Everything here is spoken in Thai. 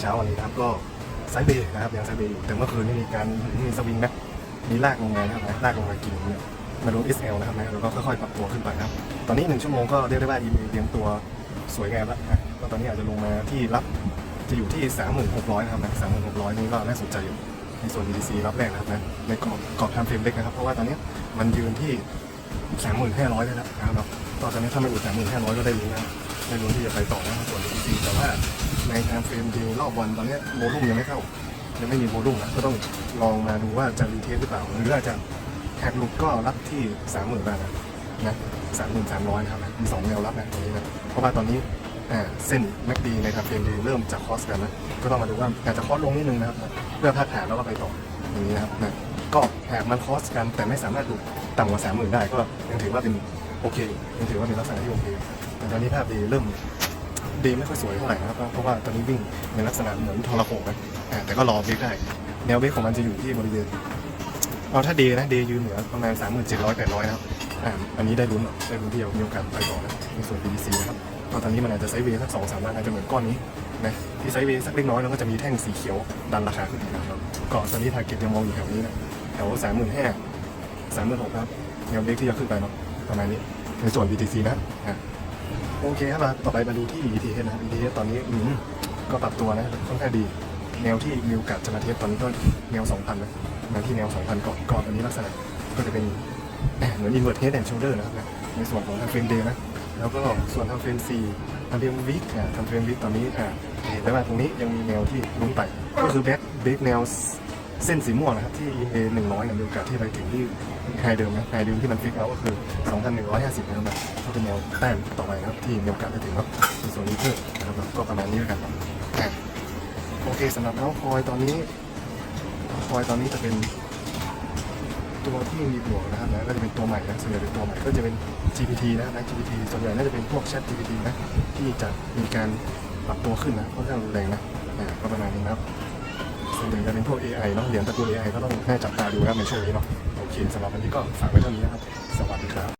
เช้าวันนี้นะครับก็ไซเบย์นะครับยังไซเบย์อยู่แต่เมื่อคืนนี่มีการมีสวิงนะมีลากลงมานะครับนะลากลงมากินเนี่ยมาดู SL นะครับนะแล้วก็ค่อยๆปรับตัวขึ้นไปนะครับ ตอนนี้หนึ่งชั่วโมงก็เรียกได้ว่า EMA เตรียมตัวสวยงามแล้วนะก็ตอนนี้อาจจะลงมาที่รับจะอยู่ที่ 36,600 นะครับนะ36,600 นี่ก็น่าสนใจอยู่ในส่วน BTC รับแรกนะครับนะในกรอบกรอบทำเฟรมเล็กนะครับ เพราะว่าตอนนี้มันยืนที่ 35,500 ได้แล้วนะครับตอนนี้ถ้าไม่อุด35,500 ก็ได้ลุ้นนะได้ลุ้นที่จะไปต่อนะครับส่วน BTC แต่ว่า ในทางเฟรมเดีรอบวันตอนนี้โวลุ่มยังไม่เข้า ยังไม่มีโวลุ่มนะก็ต้องลองมาดูว่าจะรีเทสหรือเปล่า หรืออาจจะแฮกลุกก็รับที่30,000บาทนะสามหมื่นะ33,300ครับนะมีสองแนวรับนะตรงนี้นะเพราะว่าตอนนี้เส้นแม็กดีในทางเฟรมเดีเริ่มจะคอสกันนะก็ต้องมาดูว่าอาจจะคอสลงนิดนึงนะครับเพื่อพักฐานแล้วก็ไปต่ออย่างนี้นะครับนะก็แหากมันคอสกันแต่ไม่สามารถดูต่ำกว่า30,000ได้ก็ยังถือว่าเป็นโอเคยังถือว่าเป็นลักษณะที่โอเคแต่ตอนนี้ภาพดีเริ่ม ดีไม่ค่อยสวยเท่าไหร่นะครับเพราะว่าตอนนี้วิ่งในลักษณะเหมือนทรโขงนะแต่ก็รอเบรกได้ แนวเบรกของมันจะอยู่ที่บริเวณเอาถ้าเดย์นะเดย์ยืนเหนือประมาณ 3 7 0 0 800นะครับอันนี้ได้ลุ้นได้ลุ้นที่จะมีโอกาสไปต่อนะในส่วน BDC นะครับก็ตอนนี้มันอาจจะไซด์เวย์สักสองสามวันอาจจะเหมือนก้อนนี้นะที่ไซด์เวย์สักเล็กน้อยแล้วก็จะมีแท่งสีเขียวดันราคาขึ้นอีกนะครับก็ตอนนี้ทาร์เก็ตยังมองอยู่แถวนี้นะแถวสามหมื่นห้าสามหมื่นหกครับแนวเบรกที่จะขึ้นไปเนาะประมาณนี้ในส่วน BTC นะ โอเคครับมาต่อไปมาดูที่ ETH นะครับ ETH ตอนนี้อืมก็ปรับตัวนะค่อนข้างดี แนวที่มีโอกาสจะมาเทสตอนนี้ก็แนว 2,000นะมาที่แนว 2,000ก่อนก่อนอันนี้ลักษณะก็จะเป็นเอ่อเหมือน invert head and shoulder นะครับนะในส่วนของทางเฟรมเดย์นะ แล้วก็ส่วนทางเฟรม C ทางเฟรมวิกอะทางเฟรมวิกตอนนี้อะเห็นได้ว่าตรงนี้ยังมีแนวที่ลุ้นไป ก็คือแบ็คเบรกแนว เส้นสีม่วงนะครับที่ EA 100เนี่ยมีโอกาสที่ไปถึงที่ไฮเดิมนะไฮเดิมที่มันฟิกเอาก็คือ 2,150นะครับนะก็เป็นแนวแต้มต่อไปครับที่มีโอกาสจะถึงครับในส่วนนี้เพิ่มนะครับก็ประมาณนี้แล้วกันโอเคสำหรับน้องคอยตอนนี้คอยตอนนี้จะเป็นตัวที่มีบวกนะครับนะก็จะเป็นตัวใหม่นะส่วนใหญ่เป็นตัวใหม่ก็จะเป็น GPT นะครับนะ GPT ส่วนใหญ่น่าจะเป็นพวก Chat GPT นะที่จะมีการปรับตัวขึ้นนะค่อนข้างรุนแรงนะก็ประมาณนี้นะครับ หนึ่งจะเป็นพวก AI เนาะเหรียญตระกูล AI ก็ต้องแน่จับตาดูนะครับในช่วงนี้เนาะโอเคสำหรับวันนี้ก็ฝากไว้เท่านี้นะครับ สวัสดีครับ